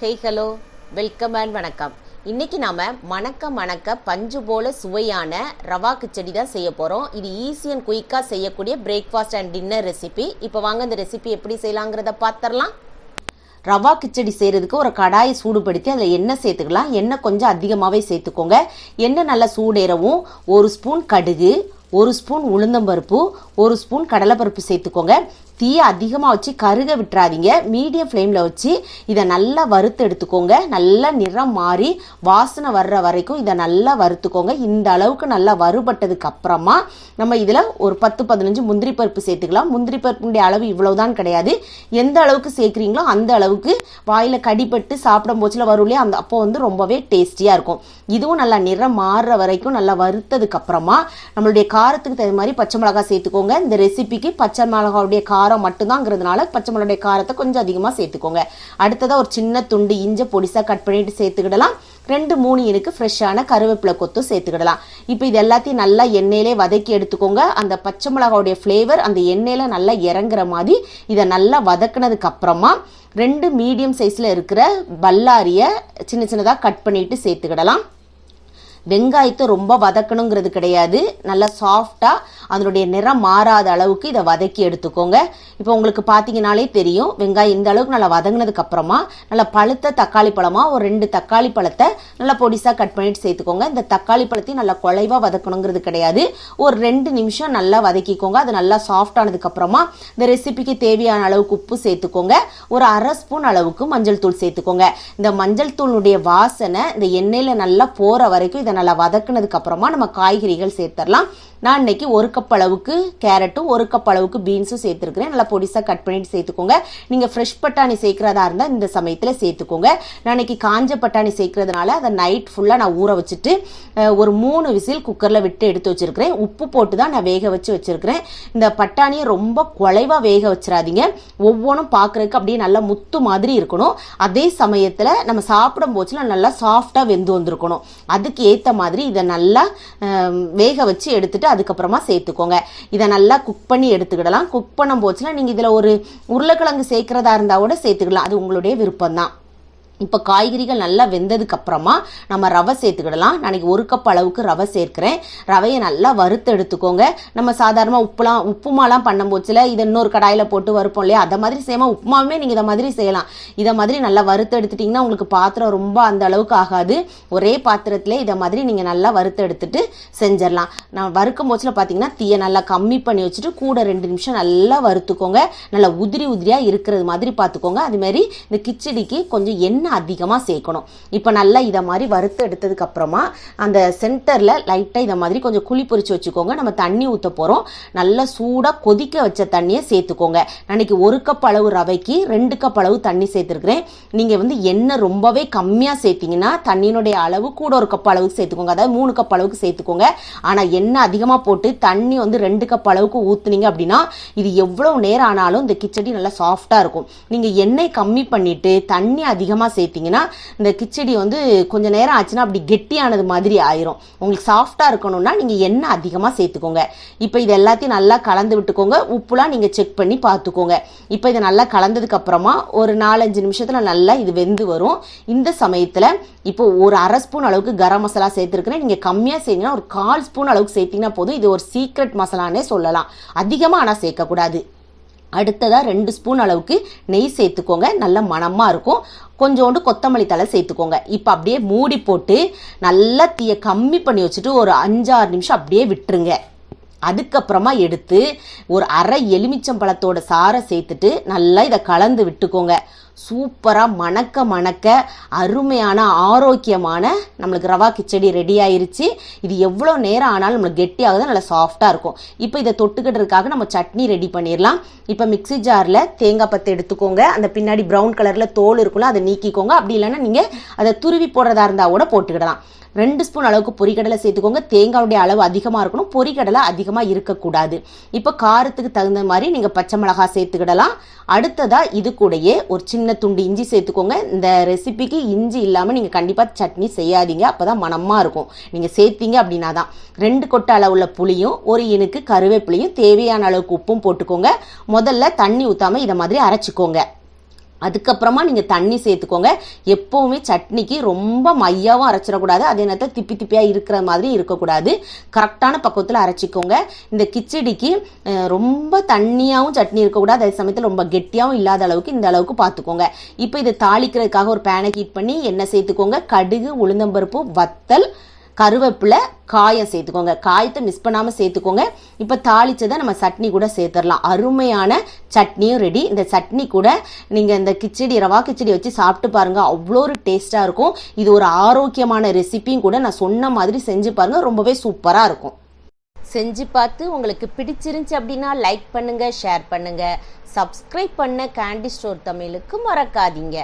Hey hello welcome and வணக்கம். இன்னைக்கு நாம மணக்க மணக்க பஞ்சு போல சுவையான ரவா கிச்சடி தான் செய்ய போறோம். இது ஈஸி அண்ட் குயிக்காக செய்யக்கூடிய பிரேக்ஃபாஸ்ட் அண்ட் டின்னர் ரெசிபி இப்போ வாங்க இந்த ரெசிபி எப்படி செய்யலாங்கிறத பார்த்துடலாம் ரவா கிச்சடி செய்கிறதுக்கு ஒரு கடாயை சூடுபடுத்தி அதில் எண்ணெய் சேர்த்துக்கலாம். எண்ணெய் கொஞ்சம் அதிகமாகவே சேர்த்துக்கோங்க. எண்ணெய் நல்லா சூடேறவும் ஒரு ஸ்பூன் கடுகு ஒரு ஸ்பூன் உளுந்தம்பருப்பு ஒரு ஸ்பூன் கடலைப்பருப்பு சேர்த்துக்கோங்க. தீயை அதிகமாக வச்சு கருக விட்டுறாதீங்க. மீடியம் ஃப்ளேமில் வச்சு இதை நல்லா வறுத்து எடுத்துக்கோங்க. நல்லா நிறம் மாறி வாசனை வர்ற வரைக்கும் இதை நல்லா வறுத்துக்கோங்க. இந்த அளவுக்கு நல்லா வறுபட்டதுக்கு அப்புறமா நம்ம இதில் ஒரு பத்து பதினஞ்சு முந்திரி பருப்பு சேர்த்துக்கலாம். முந்திரி பருப்புடைய அளவு இவ்வளவுதான் கிடையாது. எந்த அளவுக்கு சேர்க்குறீங்களோ அந்த அளவுக்கு வாயில் கடிப்பட்டு சாப்பிடும் போச்சில் வரும் இல்லையா அந்த அப்போ வந்து ரொம்பவே டேஸ்டியாக இருக்கும். இதுவும் நல்லா நிறம் மாறுற வரைக்கும் நல்லா வறுத்ததுக்கு அப்புறமா நம்மளுடைய காரத்துக்கு தகுந்த மாதிரி பச்சை மிளகாய் சேர்த்துக்கோங்க. இந்த ரெசிபிக்கு பச்சை மிளகாவுடைய காரம் மட்டும்தாங்கிறதுனால பச்சை மிளகாய் காரத்தை கொஞ்சம் அதிகமாக சேர்த்துக்கோங்க. அடுத்ததாக ஒரு சின்ன துண்டு இஞ்சை பொடிசாக கட் பண்ணிட்டு சேர்த்துக்கிடலாம். ரெண்டு மூணு எனக்கு ஃப்ரெஷ்ஷான கருவேப்பிலை கொத்தும் சேர்த்துக்கிடலாம். இப்போ இது எல்லாத்தையும் நல்லா எண்ணெயிலே வதக்கி எடுத்துக்கோங்க. அந்த பச்சை மிளகாவுடைய ஃப்ளேவர் அந்த எண்ணெயில் நல்லா இறங்குற மாதிரி இதை நல்லா வதக்குனதுக்கு அப்புறமா ரெண்டு மீடியம் சைஸில் இருக்கிற பல்லாரியை சின்ன சின்னதாக கட் பண்ணிட்டு சேர்த்துக்கிடலாம். வெங்காயத்தை ரொம்ப வதக்கணுங்கிறது கிடையாது. நல்லா சாஃப்டாக அதனுடைய நிறம் மாறாத அளவுக்கு இதை வதக்கி எடுத்துக்கோங்க. இப்போ உங்களுக்கு பார்த்தீங்கனாலே தெரியும் வெங்காயம் இந்த அளவுக்கு நல்லா வதங்கினதுக்கு அப்புறமா நல்லா பழுத்த தக்காளி பழமாக ஒரு ரெண்டு தக்காளி பழத்தை நல்லா பொடிசாக கட் பண்ணிட்டு சேர்த்துக்கோங்க. இந்த தக்காளி பழத்தையும் நல்லா குலைவாக வதக்கணுங்கிறது கிடையாது. ஒரு ரெண்டு நிமிஷம் நல்லா வதக்கிக்கோங்க. அது நல்லா சாஃப்டானதுக்கு அப்புறமா இந்த ரெசிபிக்கு தேவையான அளவுக்கு உப்பு சேர்த்துக்கோங்க. ஒரு அரை ஸ்பூன் அளவுக்கு மஞ்சள் தூள் சேர்த்துக்கோங்க. இந்த மஞ்சள் தூளுடைய வாசனை இந்த எண்ணெயில் நல்லா போகிற வரைக்கும் இதை நல்லா வதக்குனதுக்கு அப்புறமா நம்ம காய்கறிகள் சேர்த்துடலாம் நான் இன்னைக்கு ஒரு கப் அளவுக்கு கேரட்டும் ஒரு கப் அளவுக்கு பீன்ஸும் சேர்த்துருக்கிறேன். நல்லா பொடிசாக கட் பண்ணிட்டு சேர்த்துக்கோங்க. நீங்கள் ஃப்ரெஷ் பட்டாணி சேர்க்குறதா இருந்தால் இந்த சமயத்தில் சேர்த்துக்கோங்க. நான் இன்னைக்கு காஞ்ச பட்டாணி சேர்க்கறதுனால அதை நைட் ஃபுல்லாக நான் ஊற வச்சுட்டு ஒரு மூணு விசில் குக்கரில் விட்டு எடுத்து வச்சிருக்கிறேன். உப்பு போட்டு தான் நான் வேக வச்சு வச்சிருக்கிறேன். இந்த பட்டாணியை ரொம்ப குலைவாக வேக வச்சிடாதீங்க ஒவ்வொன்றும் பார்க்குறதுக்கு அப்படியே நல்லா முத்து மாதிரி இருக்கணும். அதே சமயத்தில் நம்ம சாப்பிடும் போச்சுல நல்லா சாஃப்டாக வெந்து வந்திருக்கணும். அதுக்கு ஏற்ற மாதிரி இதை நல்லா வேக வச்சு எடுத்துட்டு அதுக்கப்புறமா சேர்த்துக்கோங்க. இதை நல்லா குக் பண்ணி எடுத்துக்கிடலாம். குக் பண்ணும் போச்சுன்னா நீங்கள் இதில் ஒரு உருளைக்கிழங்கு சேர்க்குறதா இருந்தால் கூட சேர்த்துக்கலாம். அது உங்களுடைய விருப்பம் தான் இப்போ காய்கறிகள் நல்லா வெந்ததுக்கு அப்புறமா நம்ம ரவை சேர்த்துக்கிடலாம். நாளைக்கு ஒரு கப் அளவுக்கு ரவை சேர்க்கிறேன். ரவையை நல்லா வறுத்து எடுத்துக்கோங்க. நம்ம சாதாரணமாக உப்புலாம் உப்புமாலாம் பண்ணும்போச்சுல இதை இன்னொரு கடாயில் போட்டு வறுப்போம் இல்லையா? அதை மாதிரி செய்யாமல் உப்புமாவுமே நீங்கள் இதை மாதிரி செய்யலாம். இதை மாதிரி நல்லா வறுத்து எடுத்துட்டிங்கன்னா உங்களுக்கு பாத்திரம் ரொம்ப அந்த அளவுக்கு ஆகாது. ஒரே பாத்திரத்தில் இதை மாதிரி நீங்கள் நல்லா வறுத்து எடுத்துட்டு செஞ்சிடலாம். நான் வறுக்கும் போச்சில் பார்த்தீங்கன்னா தீயை நல்லா கம்மி பண்ணி வச்சுட்டு கூட ரெண்டு நிமிஷம் நல்லா வறுத்துக்கோங்க. நல்லா உதிரி உதிரியாக இருக்கிறது மாதிரி பார்த்துக்கோங்க அதுமாரி இந்த கிச்சடிக்கு கொஞ்சம் எண்ணெய் அதிகமாக சேர்க்கணும். இப்போ நல்லா இதை மாதிரி வறுத்து எடுத்ததுக்கப்புறமா அந்த சென்டரில் லைட்டாக இதை மாதிரி கொஞ்சம் குழி பொறிச்சு வச்சுக்கோங்க. நம்ம தண்ணி ஊற்ற போகிறோம் நல்லா சூடாக கொதிக்க வச்ச தண்ணியை சேர்த்துக்கோங்க. அன்னைக்கு ஒரு கப் அளவு ரவைக்கு ரெண்டு கப் அளவு தண்ணி சேர்த்துருக்குறேன். நீங்கள் வந்து எண்ணெய் ரொம்பவே கம்மியாக சேர்த்தீங்கன்னா தண்ணியினுடைய அளவு கூட ஒரு கப் அளவுக்கு சேர்த்துக்கோங்க. அதாவது மூணு கப் அளவுக்கு சேர்த்துக்கோங்க. ஆனால் எண்ணெய் அதிகமாக போட்டு தண்ணி வந்து ரெண்டு கப் அளவுக்கு ஊற்றுனீங்க அப்படின்னா இது எவ்வளோ நேரம் ஆனாலும் இந்த கிச்சடி நல்லா சாஃப்டாக இருக்கும். நீங்கள் எண்ணெய் கம்மி பண்ணிவிட்டு தண்ணி அதிகமாக சேர்த்தீங்கன்னா இந்த கிச்சடி வந்து கொஞ்ச நேரம் ஆச்சுன்னா அப்படி கெட்டியானது மாதிரி ஆயிரும். உங்களுக்கு சாஃப்டாக இருக்கணும்னா நீங்கள் எண்ணெய் அதிகமாக சேர்த்துக்கோங்க. இப்போ இது எல்லாத்தையும் நல்லா கலந்து விட்டுக்கோங்க. உப்புலாம் நீங்கள் செக் பண்ணி பார்த்துக்கோங்க. இப்போ இதை நல்லா கலந்ததுக்கு அப்புறமா ஒரு நாலஞ்சு நிமிஷத்தில் நல்லா இது வெந்து வரும். இந்த சமயத்தில் இப்போ ஒரு அரை ஸ்பூன் அளவுக்கு கரம் மசாலா சேர்த்துருக்கிறேன். நீங்கள் கம்மியாக செய்யணும்னா ஒரு கால் ஸ்பூன் அளவுக்கு சேர்த்தீங்கன்னா போதும். இது ஒரு சீக்ரெட் மசாலானே சொல்லலாம். அதிகமாக ஆனால் சேர்க்கக்கூடாது. அடுத்ததாக ரெண்டு ஸ்பூன் அளவுக்கு நெய் சேர்த்துக்கோங்க. நல்ல மணமாக இருக்கும். கொஞ்சோண்டு கொத்தமல்லி தழை சேர்த்துக்கோங்க. இப்போ அப்படியே மூடி போட்டு நல்லா தீயை கம்மி பண்ணி வச்சுட்டு ஒரு அஞ்சாறு நிமிஷம் அப்படியே விட்டுருங்க. அதுக்கப்புறமா எடுத்து ஒரு அரை எலுமிச்சம்பழத்தோட சாறை சேர்த்துட்டு நல்லா இதை கலந்து விட்டுக்கோங்க. சூப்பராக மணக்க மணக்க அருமையான ஆரோக்கியமான நம்மளுக்கு ரவா கிச்சடி ரெடி ஆயிருச்சு. இது எவ்வளோ நேரம் ஆனாலும் நம்மளுக்கு கெட்டியாகுது நல்லா சாஃப்டாக இருக்கும். இப்போ இதை தொட்டுக்கிட்டதுக்காக நம்ம சட்னி ரெடி பண்ணிடலாம். இப்போ மிக்ஸி ஜாரில் தேங்காய் பத்து எடுத்துக்கோங்க. அந்த பின்னாடி ப்ரௌன் கலரில் தோல் இருக்குல்ல அதை நீக்கிக்கோங்க. அப்படி இல்லைன்னா நீங்கள் அதை துருவி போடுறதா இருந்தால் கூட போட்டுக்கிடலாம். ரெண்டு ஸ்பூன் அளவுக்கு பொரிக்கடலை சேர்த்துக்கோங்க. தேங்காவுடைய அளவு அதிகமாக இருக்கணும். பொரிக்கடலை அதிகமாக இருக்கக்கூடாது. இப்போ காரத்துக்கு தகுந்த மாதிரி நீங்கள் பச்சை மிளகாய் சேர்த்துக்கிடலாம். அடுத்ததாக இது கூடயே ஒரு சின்ன துண்டு இஞ்சி சேர்த்துக்கோங்க. இந்த ரெசிபிக்கு இஞ்சி இல்லாமல் நீங்கள் கண்டிப்பாக சட்னி செய்யாதீங்க. அப்போ தான் மனமாக இருக்கும். நீங்கள் சேர்த்தீங்க அப்படின்னா தான் ரெண்டு கொட்டை அளவுள்ள புளியும் ஒரு இனுக்கு கருவேப்பிலையும் தேவையான அளவுக்கு உப்பும் போட்டுக்கோங்க. முதல்ல தண்ணி ஊற்றாமல் இதை மாதிரி அரைச்சிக்கோங்க. அதுக்கப்புறமா நீங்கள் தண்ணி சேர்த்துக்கோங்க. எப்போவுமே சட்னிக்கு ரொம்ப மையாவும் அரைச்சிடக்கூடாது. அதே நேரத்தில் திப்பி திப்பியாக இருக்கிற மாதிரி இருக்கக்கூடாது. கரெக்டான பக்குவத்தில் அரைச்சிக்கோங்க. இந்த கிச்சடிக்கு ரொம்ப தண்ணியாகவும் சட்னி இருக்கக்கூடாது. அதே சமயத்தில் ரொம்ப கெட்டியாகவும் இல்லாத அளவுக்கு இந்த அளவுக்கு பார்த்துக்கோங்க இப்போ இதை தாளிக்கிறதுக்காக ஒரு பேனை ஹீட் பண்ணி எண்ணெய் சேர்த்துக்கோங்க. கடுகு உளுந்தம்பருப்பு வத்தல் கருவேப்பிலை காயம் சேர்த்துக்கோங்க. காயத்தை மிஸ் பண்ணாமல் சேர்த்துக்கோங்க. இப்போ தாளிச்சதை நம்ம சட்னி கூட சேர்த்துடலாம். அருமையான சட்னியும் ரெடி இந்த சட்னி கூட நீங்கள் இந்த கிச்சடி ரவா கிச்சடி வச்சு சாப்பிட்டு பாருங்கள் அவ்வளோ ஒரு டேஸ்ட்டாக இருக்கும். இது ஒரு ஆரோக்கியமான ரெசிப்பியும் கூட நான் சொன்ன மாதிரி செஞ்சு பாருங்கள் ரொம்பவே சூப்பராக இருக்கும். செஞ்சு பார்த்து உங்களுக்கு பிடிச்சிருந்துச்சு அப்படின்னா லைக் பண்ணுங்கள் ஷேர் பண்ணுங்கள் சப்ஸ்கிரைப் பண்ண கேண்டி ஸ்டோர் தமிழுக்கு மறக்காதீங்க.